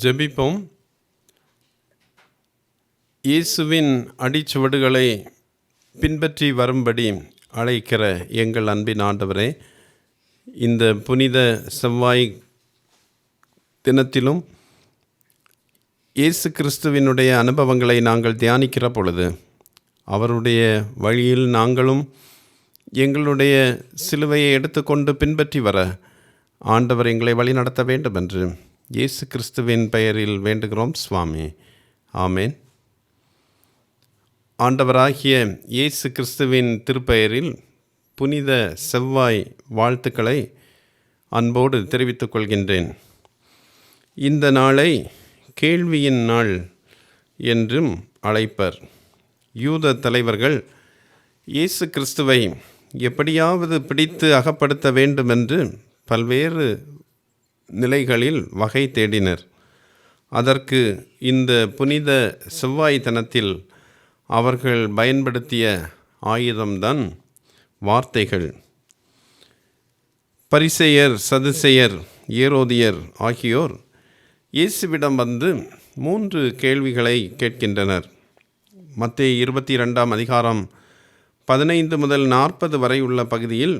ஜெபிப்போம். இயேசுவின் அடிச்சுவடுகளை பின்பற்றி வரும்படி அழைக்கிற எங்கள் அன்பின் ஆண்டவரே இந்த புனித செவ்வாய் தினத்திலும் இயேசு கிறிஸ்துவினுடைய அனுபவங்களை நாங்கள் தியானிக்கிற பொழுது அவருடைய வழியில் நாங்களும் எங்களுடைய சிலுவையை எடுத்துக்கொண்டு பின்பற்றி வர ஆண்டவர் எங்களை வழிநடத்த வேண்டும் என்று இயேசு கிறிஸ்துவின் பெயரில் வேண்டுகிறோம் சுவாமி. ஆமேன். ஆண்டவராகிய இயேசு கிறிஸ்துவின் திருப்பெயரில் புனித செவ்வாய் வாழ்த்துக்களை அன்போடு தெரிவித்துக் கொள்கின்றேன். இந்த நாளை கேள்வியின் நாள் என்றும் அழைப்பர். யூத தலைவர்கள் இயேசு கிறிஸ்துவை எப்படியாவது பிடித்து அகப்படுத்த வேண்டுமென்று பல்வேறு நிலைகளில் வகை தேடினர். அதற்கு இந்த புனித செவ்வாய்த்தனத்தில் அவர்கள் பயன்படுத்திய ஆயுதம்தான் வார்த்தைகள். பரிசெயர் சதுசெயர் ஏரோதியர் ஆகியோர் இயேசுவிடம் வந்து மூன்று கேள்விகளை கேட்கின்றனர். மத்திய இருபத்தி ரெண்டாம் அதிகாரம் பதினைந்து முதல் நாற்பது வரை உள்ள பகுதியில்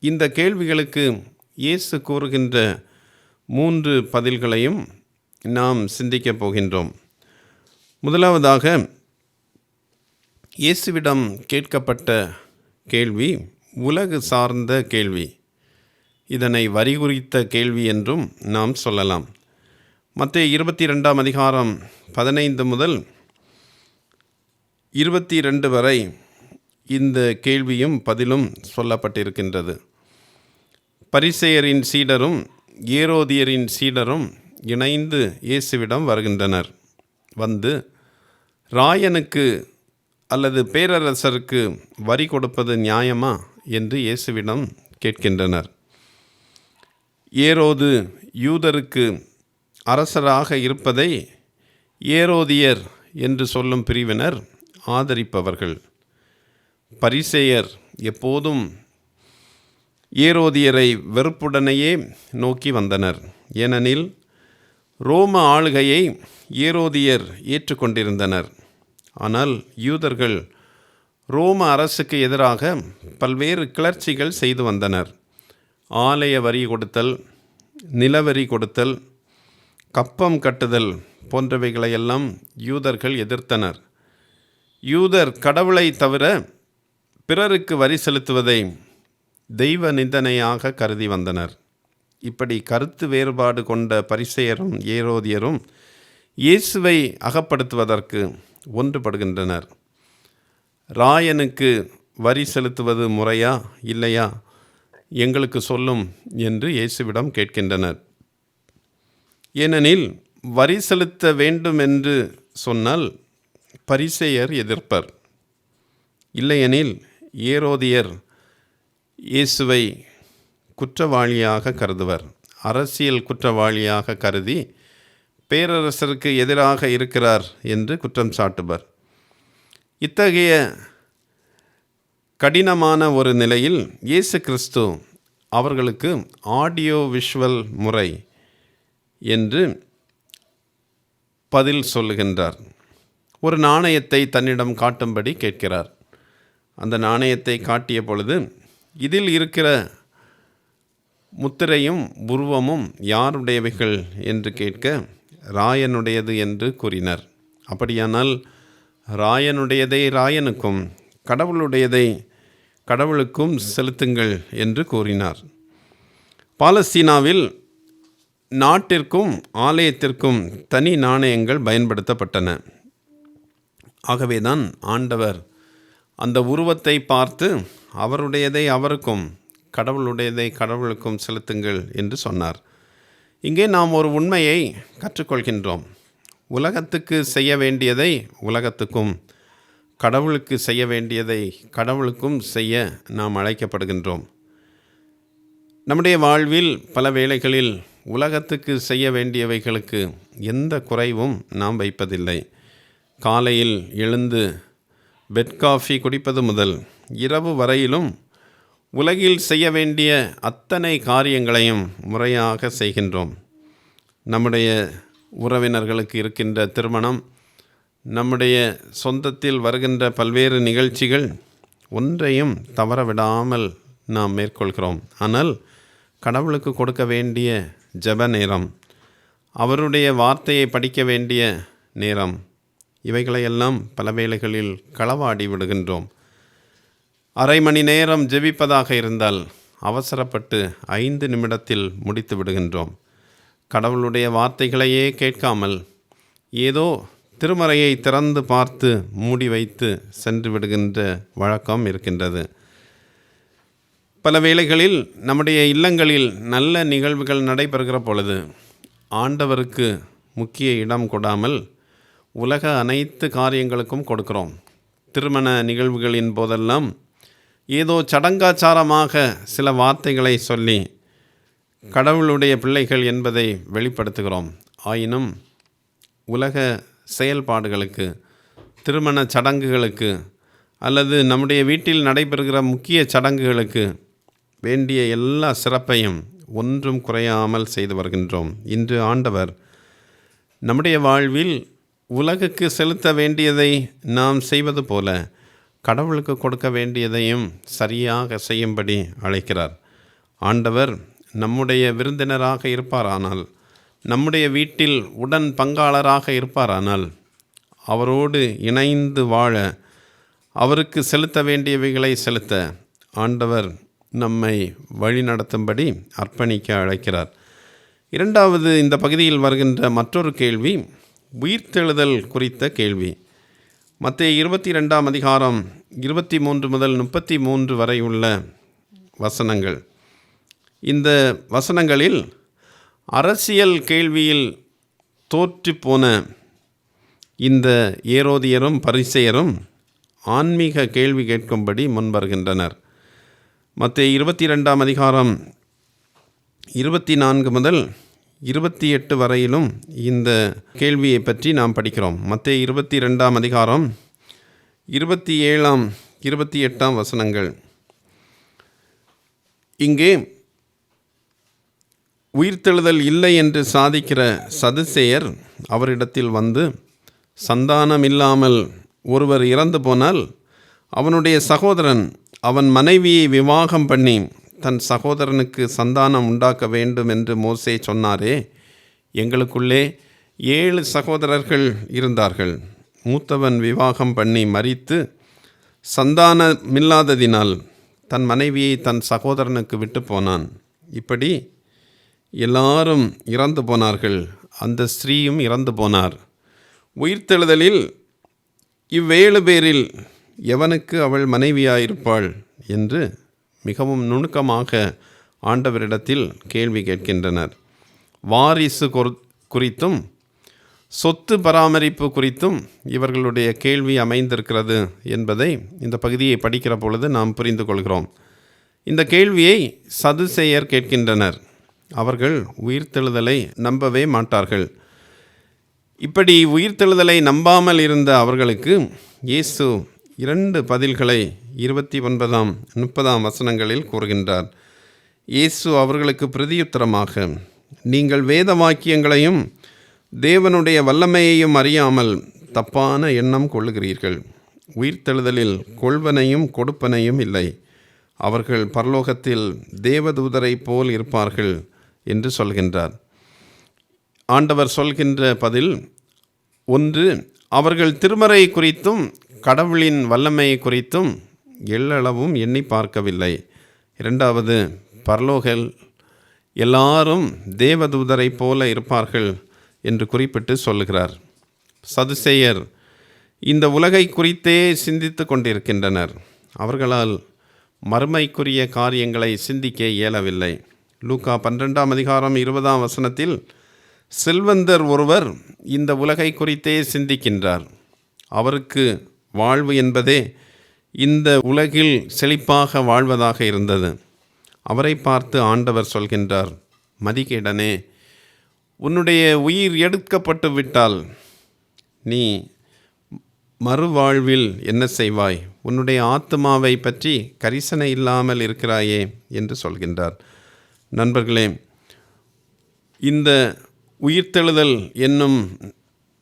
இந்த கேள்விகளுக்கு இயேசு கூறுகின்ற மூன்று பதில்களையும் நாம் சிந்திக்கப் போகின்றோம். முதலாவதாக இயேசுவிடம் கேட்கப்பட்ட கேள்வி உலகு சார்ந்த கேள்வி. இதனை வரி குறித்த கேள்வி என்றும் நாம் சொல்லலாம். மற்ற இருபத்தி ரெண்டாம் அதிகாரம் பதினைந்து முதல் இருபத்தி ரெண்டு வரை இந்த கேள்வியும் பதிலும் சொல்லப்பட்டிருக்கின்றது. பரிசெயரின் சீடரும் ஏரோதியரின் சீடரும் இணைந்து இயேசுவிடம் வருகின்றனர். வந்து ராயனுக்கு அல்லது பேரரசருக்கு வரி கொடுப்பது நியாயமா? என்று இயேசுவிடம் கேட்கின்றனர். ஏரோது யூதருக்கு அரசராக இருப்பதை ஏரோதியர் என்று சொல்லும் பிரிவினர் ஆதரிப்பவர்கள். பரிசேயர் எப்போதும் ஏரோதியரை வெறுப்புடனேயே நோக்கி வந்தனர். ஏனெனில் ரோம ஆளுகையை ஏரோதியர் ஏற்றுக்கொண்டிருந்தனர். ஆனால் யூதர்கள் ரோம அரசுக்கு எதிராக பல்வேறு கிளர்ச்சிகள் செய்து வந்தனர். ஆலய வரி கொடுத்தல் நிலவரி கொடுத்தல் கப்பம் கட்டுதல் போன்றவைகளையெல்லாம் யூதர்கள் எதிர்த்தனர். யூதர் கடவுளை தவிர பிறருக்கு வரி செலுத்துவதை தெய்வ நிந்தனையாக கருதி வந்தனர். இப்படி கருத்து வேறுபாடு கொண்ட பரிசெயரும் ஏரோதியரும் இயேசுவை அகப்படுத்துவதற்கு ஒன்றுபடுகின்றனர். ராயனுக்கு வரி செலுத்துவது முறையா இல்லையா? எங்களுக்கு சொல்லும் என்று இயேசுவிடம் கேட்கின்றனர். ஏனெனில் வரி செலுத்த வேண்டும் என்று சொன்னால் பரிசெயர் எதிர்ப்பர். இல்லையெனில் ஏரோதியர் இயேசுவை குற்றவாளியாக கருதுவர். அரசியல் குற்றவாளியாக கருதி பேரரசருக்கு எதிராக இருக்கிறார் என்று குற்றம் சாட்டுவர் இத்தகைய கடினமான ஒரு நிலையில் இயேசு கிறிஸ்து அவர்களுக்கு ஆடியோ விஷுவல் முறை என்று பதில் சொல்லுகின்றார். ஒரு நாணயத்தை தன்னிடம் காட்டும்படி கேட்கிறார். அந்த நாணயத்தை காட்டிய பொழுது இதில் இருக்கிற முத்திரையும் உருவமும் யாருடையவைகள் என்று கேட்க ராயனுடையது என்று கூறினர். அப்படியானால் ராயனுடையதை ராயனுக்கும் கடவுளுடையதை கடவுளுக்கும் செலுத்துங்கள் என்று கூறினார். பாலஸ்தீனாவில் நாட்டிற்கும் ஆலயத்திற்கும் தனி நாணயங்கள் பயன்படுத்தப்பட்டன. ஆகவேதான் ஆண்டவர் அந்த உருவத்தை பார்த்து அவருடையதை அவருக்கும் கடவுளுடையதை கடவுளுக்கும் செலுத்துங்கள் என்று சொன்னார். இங்கே நாம் ஒரு உண்மையை கற்றுக்கொள்கின்றோம். உலகத்துக்கு செய்ய வேண்டியதை உலகத்துக்கும் கடவுளுக்கு செய்ய வேண்டியதை கடவுளுக்கும் செய்ய நாம் அழைக்கப்படுகின்றோம். நம்முடைய வாழ்வில் பல வேளைகளில் உலகத்துக்கு செய்ய வேண்டியவைகளுக்கு எந்த குறைவும் நாம் வைப்பதில்லை. காலையில் எழுந்து பெட் காஃபி குடிப்பது முதல் இரவு வரையிலும் உலகில் செய்ய வேண்டிய அத்தனை காரியங்களையும் முறையாக செய்கின்றோம். நம்முடைய உறவினர்களுக்கு இருக்கின்ற திருமணம் நம்முடைய சொந்தத்தில் வருகின்ற பல்வேறு நிகழ்ச்சிகள் ஒன்றையும் தவற விடாமல் நாம் மேற்கொள்கிறோம். ஆனால் கடவுளுக்கு கொடுக்க வேண்டிய ஜெப நேரம் அவருடைய வார்த்தையை படிக்க வேண்டிய நேரம் இவைகளையெல்லாம் பல வேளைகளில் களவாடி விடுகின்றோம். அரை மணி நேரம் ஜெபிப்பதாக இருந்தால் அவசரப்பட்டு ஐந்து நிமிடத்தில் முடித்து விடுகின்றோம். கடவுளுடைய வார்த்தைகளையே கேட்காமல் ஏதோ திருமறையை திறந்து பார்த்து மூடி வைத்து சென்று விடுகின்ற வழக்கம் இருக்கின்றது. பல வேளைகளில் நம்முடைய இல்லங்களில் நல்ல நிகழ்வுகள் நடைபெறுகிற பொழுது ஆண்டவருக்கு முக்கிய இடம் கொடாமல் உலக அனைத்து காரியங்களுக்கும் கொடுக்கிறோம். திருமண நிகழ்வுகளின் போதெல்லாம் ஏதோ சடங்காச்சாரமாக சில வார்த்தைகளை சொல்லி கடவுளுடைய பிள்ளைகள் என்பதை வெளிப்படுத்துகிறோம். ஆயினும் உலக செயல்பாடுகளுக்கு திருமண சடங்குகளுக்கு அல்லது நம்முடைய வீட்டில் நடைபெறுகிற முக்கிய சடங்குகளுக்கு வேண்டிய எல்லா சிறப்பையும் ஒன்றும் குறையாமல் செய்து வருகின்றோம். இன்று ஆண்டவர் நம்முடைய வாழ்வில் உலகுக்கு செலுத்த வேண்டியதை நாம் செய்வது போல கடவுளுக்கு கொடுக்க வேண்டியதையும் சரியாக செய்யும்படி அழைக்கிறார். ஆண்டவர் நம்முடைய விருந்தினராக இருப்பாரானால் நம்முடைய வீட்டில் உடன் பங்காளராக இருப்பாரானால் அவரோடு இணைந்து வாழ அவருக்கு செலுத்த வேண்டியவைகளை செலுத்த ஆண்டவர் நம்மை வழிநடத்தும்படி அர்ப்பணிக்க அழைக்கிறார். இரண்டாவது இந்த பகுதியில் வருகின்ற மற்றொரு கேள்வி உயிர்த்தெழுதல் குறித்த கேள்வி. மத்திய இருபத்தி ரெண்டாம் அதிகாரம் இருபத்தி மூன்று முதல் முப்பத்தி மூன்று வரை உள்ள வசனங்கள். இந்த வசனங்களில் அரசியல் கேள்வியில் தோற்றுப்போன இந்த ஏரோதியரும் பரிசெயரும் ஆன்மீக கேள்வி கேட்கும்படி முன்வருகின்றனர். மற்ற இருபத்தி ரெண்டாம் அதிகாரம் இருபத்தி நான்கு முதல் இருபத்தி எட்டு வரையிலும் இந்த கேள்வியை பற்றி நாம் படிக்கிறோம். மற்ற இருபத்தி ரெண்டாம் அதிகாரம் இருபத்தி ஏழாம் இருபத்தி எட்டாம் வசனங்கள். இங்கே உயிர்த்தெழுதல் இல்லை என்று சாதிக்கிற சதுசேயர் அவரிடத்தில் வந்து சந்தானம் இல்லாமல் ஒருவர் இறந்து போனால் அவனுடைய சகோதரன் அவன் மனைவியை விவாகம் பண்ணி தன் சகோதரனுக்கு சந்தானம் உண்டாக்க வேண்டும் என்று மோசே சொன்னாரே. எங்களுக்குள்ளே ஏழு சகோதரர்கள் இருந்தார்கள். மூத்தவன் விவாகம் பண்ணி மறித்து சந்தானமில்லாததினால் தன் மனைவியை தன் சகோதரனுக்கு விட்டு போனான். இப்படி எல்லாரும் இறந்து போனார்கள். அந்த ஸ்திரீயும் இறந்து போனார். உயிர்த்தெழுதலில் இவ்வேழு பேரில் எவனுக்கு அவள் மனைவியாயிருப்பாள் என்று மிகவும் நுணுக்கமாக ஆண்டவரிடத்தில் கேள்வி கேட்கின்றனர். வாரிசு குறித்தும் சொத்து பராமரிப்பு குறித்தும் இவர்களுடைய கேள்வி அமைந்திருக்கிறது என்பதை இந்த பகுதியை படிக்கிற பொழுது நாம் புரிந்து கொள்கிறோம். இந்த கேள்வியை சதுசேயர் கேட்கின்றனர். அவர்கள் உயிர்த்தெழுதலை நம்பவே மாட்டார்கள். இப்படி உயிர்த்தெழுதலை நம்பாமல் இருந்த அவர்களுக்கு இயேசு இரண்டு பதில்களை இருபத்தி ஒன்பதாம் முப்பதாம் வசனங்களில் கூறுகின்றார். இயேசு அவர்களுக்கு பிரதியுத்தரமாக நீங்கள் வேத வாக்கியங்களையும் தேவனுடைய வல்லமையையும் அறியாமல் தப்பான எண்ணம் கொள்ளுகிறீர்கள். உயிர்த்தெழுதலில் கொள்வனையும் கொடுப்பனையும் இல்லை. அவர்கள் பரலோகத்தில் தேவதூதரைப் போல் இருப்பார்கள் என்று சொல்கின்றார். ஆண்டவர் சொல்கின்ற பதில் ஒன்று அவர்கள் திருமறை குறித்தும் கடவுளின் வல்லமை குறித்தும் எள்ளளவும் எண்ணி பார்க்கவில்லை. இரண்டாவது பரலோகல் எல்லாரும் தேவதூதரைப் போல இருப்பார்கள் என்று குறிப்பிட்டு சொல்லுகிறார். சதுசேயர் இந்த உலகை குறித்தே சிந்தித்து கொண்டிருக்கின்றனர். அவர்களால் மறுமைக்குரிய காரியங்களை சிந்திக்க இயலவில்லை. லூக்கா பன்னிரெண்டாம் அதிகாரம் இருபதாம் வசனத்தில் செல்வந்தர் ஒருவர் இந்த உலகை குறித்தே சிந்திக்கின்றார். அவருக்கு வாழ்வு என்பதே இந்த உலகில் செழிப்பாக வாழ்வதாக இருந்தது. அவரை பார்த்து ஆண்டவர் சொல்கின்றார் மதிகேடனே உன்னுடைய உயிர் எடுக்கப்பட்டு விட்டால் நீ மறுவாழ்வில் என்ன செய்வாய்? உன்னுடைய ஆத்மாவை பற்றி கரிசனை இல்லாமல் இருக்கிறாயே என்று சொல்கின்றார். நண்பர்களே இந்த உயிர்த்தெழுதல் என்னும்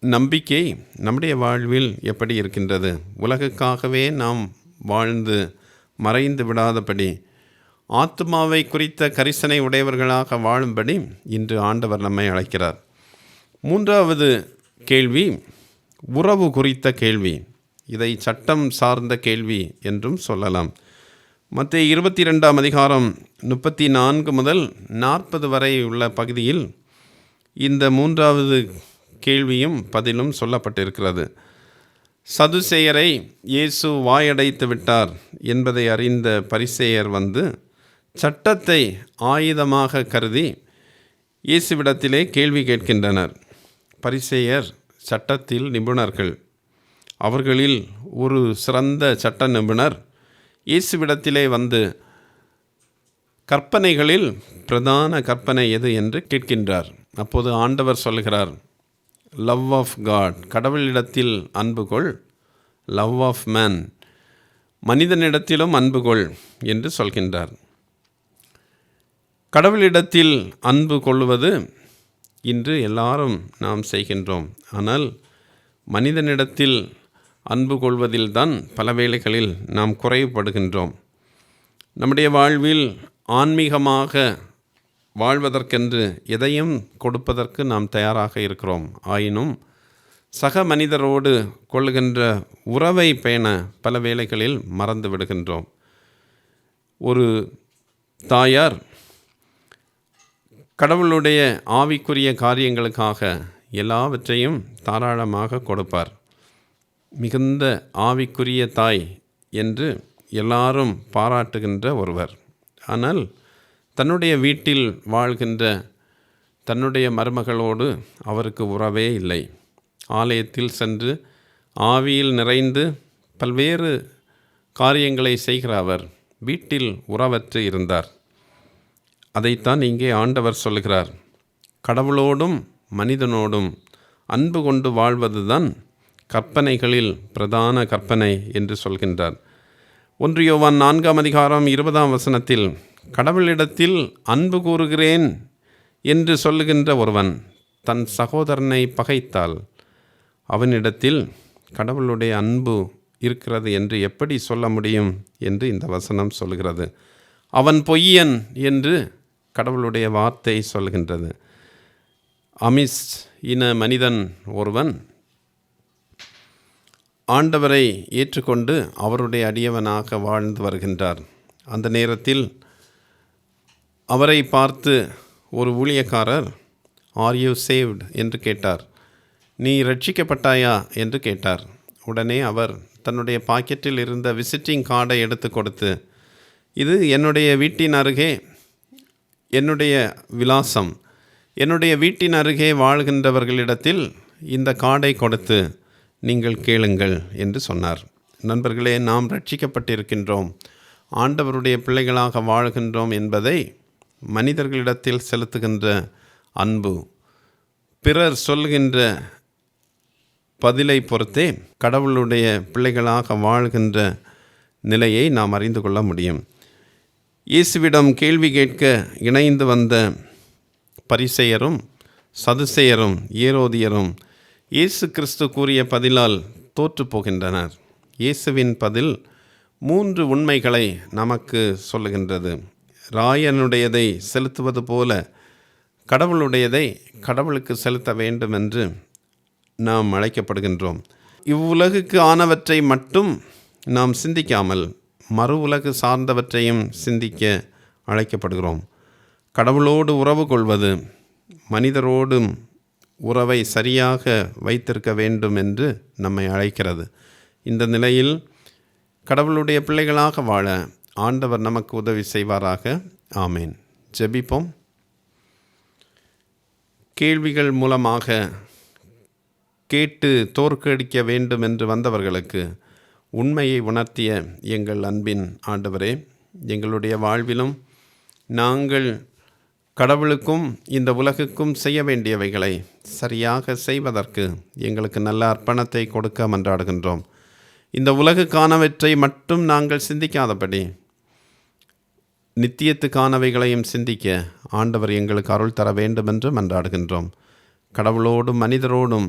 நம்பிக்கை நம்முடைய வாழ்வில் எப்படி இருக்கின்றது? உலகுக்காகவே நாம் வாழ்ந்து மறைந்து விடாதபடி ஆத்மாவை குறித்த கரிசனை உடையவர்களாக வாழும்படி இன்று ஆண்டவர் நம்மை அழைக்கிறார். மூன்றாவது கேள்வி உறவு குறித்த கேள்வி. இதை சட்டம் சார்ந்த கேள்வி என்றும் சொல்லலாம். மற்ற இருபத்தி ரெண்டாம் அதிகாரம் முப்பத்தி நான்கு முதல் நாற்பது வரை உள்ள பகுதியில் இந்த மூன்றாவது கேள்வியும் பதிலும் சொல்லப்பட்டிருக்கிறது. சதுசேயரை இயேசு வாயடைத்து விட்டார் என்பதை அறிந்த பரிசேயர் வந்து சட்டத்தை ஆயுதமாக கருதி இயேசுவிடத்திலே கேள்வி கேட்கின்றனர். பரிசேயர் சட்டத்தில் நிபுணர்கள். அவர்களில் ஒரு சிறந்த சட்ட நிபுணர் இயேசுவிடத்திலே வந்து கற்பனைகளில் பிரதான கற்பனை எது? என்று கேட்கின்றார். அப்போது ஆண்டவர் சொல்கிறார் லவ் ஆஃப் காட் கடவுளிடத்தில் அன்பு கொள். லவ் ஆஃப் மேன் மனிதனிடத்திலும் அன்பு கொள் என்று சொல்கின்றார். கடவுளிடத்தில் அன்பு கொள்வது இன்று எல்லாரும் நாம் செய்கின்றோம். ஆனால் மனிதனிடத்தில் அன்பு கொள்வதில்தான் பல வேளைகளில் நாம் குறைவுபடுகின்றோம் நம்முடைய வாழ்வில் ஆன்மீகமாக வாழ்வதற்கென்று எதையும் கொடுப்பதற்கு நாம் தயாராக இருக்கிறோம். ஆயினும் சக மனிதரோடு கொள்கின்ற உறவை பேண பல வேளைகளில் மறந்து விடுகின்றோம். ஒரு தாயார் கடவுளுடைய ஆவிக்குரிய காரியங்களுக்காக எல்லாவற்றையும் தாராளமாக கொடுப்பார். மிகுந்த ஆவிக்குரிய தாய் என்று எல்லாரும் பாராட்டுகின்ற ஒருவர். ஆனால் தன்னுடைய வீட்டில் வாழ்கின்ற தன்னுடைய மருமகளோடு அவருக்கு உறவே இல்லை. ஆலயத்தில் சென்று ஆவியில் நிறைந்து பல்வேறு காரியங்களை செய்கிற அவர் வீட்டில் உறவற்று இருந்தார். அதைத்தான் இங்கே ஆண்டவர் சொல்கிறார் கடவுளோடும் மனிதனோடும் அன்பு கொண்டு வாழ்வதுதான் கற்பனைகளில் பிரதான கற்பனை என்று சொல்கின்றார். ஒன்று யோவான் நான்காம் அதிகாரம் இருபதாம் வசனத்தில் கடவுளிடத்தில் அன்பு கூறுகிறேன் என்று சொல்லுகின்ற ஒருவன் தன் சகோதரனை பகைத்தால் அவனிடத்தில் கடவுளுடைய அன்பு இருக்கிறது என்று எப்படி சொல்ல முடியும் என்று இந்த வசனம் சொல்கிறது. அவன் பொய்யன் என்று கடவுளுடைய வார்த்தை சொல்கின்றது. அமிஸ் இன மனிதன் ஒருவன் ஆண்டவரை ஏற்றுக்கொண்டு அவருடைய அடியவனாக வாழ்ந்து வருகின்றார். அந்த நேரத்தில் அவரை பார்த்து ஒரு ஊழியக்காரர் ஆர் யூ சேவ்டு என்று கேட்டார். நீ ரட்சிக்கப்பட்டாயா என்று கேட்டார். உடனே அவர் தன்னுடைய பாக்கெட்டில் இருந்த விசிட்டிங் கார்டை எடுத்து கொடுத்து இது என்னுடைய வீட்டின் அருகே என்னுடைய விலாசம். என்னுடைய வீட்டின் அருகே வாழ்கின்றவர்களிடத்தில் இந்த கார்டை கொடுத்து நீங்கள் கேளுங்கள் என்று சொன்னார். நண்பர்களே நாம் ரட்சிக்கப்பட்டிருக்கின்றோம் ஆண்டவருடைய பிள்ளைகளாக வாழ்கின்றோம் என்பதை மனிதர்களிடத்தில் செலுத்துகின்ற அன்பு. பிறர் சொல்கின்ற பதிலை பொறுத்தே கடவுளுடைய பிள்ளைகளாக வாழ்கின்ற நிலையை நாம் அறிந்து கொள்ள முடியும். இயேசுவிடம் கேள்வி கேட்க இணைந்து வந்த பரிசெயரும் சதுசெயரும் ஏரோதியரும் இயேசு கிறிஸ்து கூறிய பதிலால் தோற்று போகின்றனர். இயேசுவின் பதில் மூன்று உண்மைகளை நமக்கு சொல்லுகின்றது. ராயனுடையதை செலுத்துவது போல கடவுளுடையதை கடவுளுக்கு செலுத்த வேண்டும் என்று நாம் அழைக்கப்படுகின்றோம். இவ்வுலகுக்கு ஆனவற்றை மட்டும் நாம் சிந்திக்காமல் மறு உலகு சார்ந்தவற்றையும் சிந்திக்க அழைக்கப்படுகிறோம். கடவுளோடு உறவு கொள்வது மனிதரோடும் உறவை சரியாக வைத்திருக்க வேண்டும் என்று நம்மை அழைக்கிறது. இந்த நிலையில் கடவுளுடைய பிள்ளைகளாக வாழ ஆண்டவர் நமக்கு உதவி செய்வாராக. ஆமேன். ஜெபிப்போம். கேள்விகள் மூலமாக கேட்டு தோற்கடிக்க வேண்டும் என்று வந்தவர்களுக்கு உண்மையை உணர்த்திய எங்கள் அன்பின் ஆண்டவரே எங்களுடைய வாழ்விலும் நாங்கள் கடவுளுக்கும் இந்த உலகுக்கும் செய்ய வேண்டியவைகளை சரியாக செய்வதற்கு எங்களுக்கு நல்ல அர்ப்பணத்தை கொடுக்க மன்றாடுகின்றோம். இந்த உலகுக்கானவற்றை மட்டும் நாங்கள் சிந்திக்காதபடி நித்தியத்துக்கானவைகளையும் சிந்திக்க ஆண்டவர் எங்களுக்கு அருள் தர வேண்டும் என்று மன்றாடுகின்றோம் கடவுளோடும் மனிதரோடும்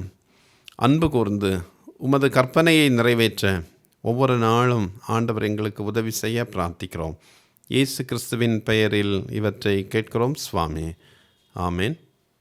அன்பு கூர்ந்து உமது கற்பனையை நிறைவேற்ற ஒவ்வொரு நாளும் ஆண்டவர் எங்களுக்கு உதவி செய்ய பிரார்த்திக்கிறோம். இயேசு கிறிஸ்துவின் பெயரில் இவற்றை கேட்கிறோம். சுவாமி. ஆமேன்.